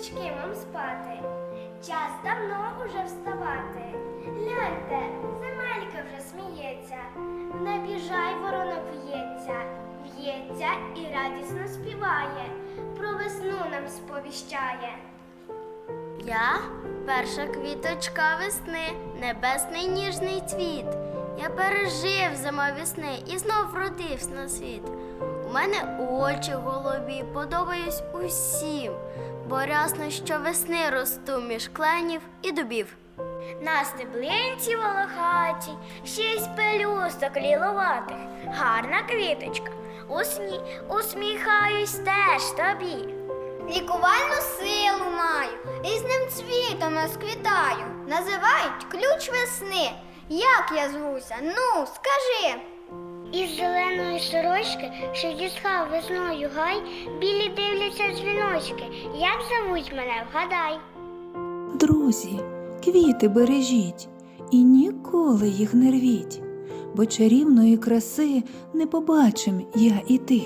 квіточки мам спати. Час давно уже вставати. Гляньте, земелька вже сміється, в небі ворона в'ється, в'ється і радісно співає, про весну нам сповіщає. Я перша квіточка весни, небесний ніжний цвіт. Я пережив зимові сни і знов вродився на світ. У мене очі голубі, подобаюсь усім, бо рясно, що весни росту між кленів і дубів. На стеблинці волохаті, шість пелюсток лілуватих, гарна квіточка, усні, усміхаюсь теж тобі. Лікувальну силу маю, різним цвітом розквітаю. Називають ключ весни. Як я звуся? Ну, скажи. Із зеленої сорочки, що дістав весною гай, білі дивляться дзвіночки. Як зовуть мене, вгадай. Друзі, квіти бережіть і ніколи їх не рвіть, бо чарівної краси не побачим я і ти.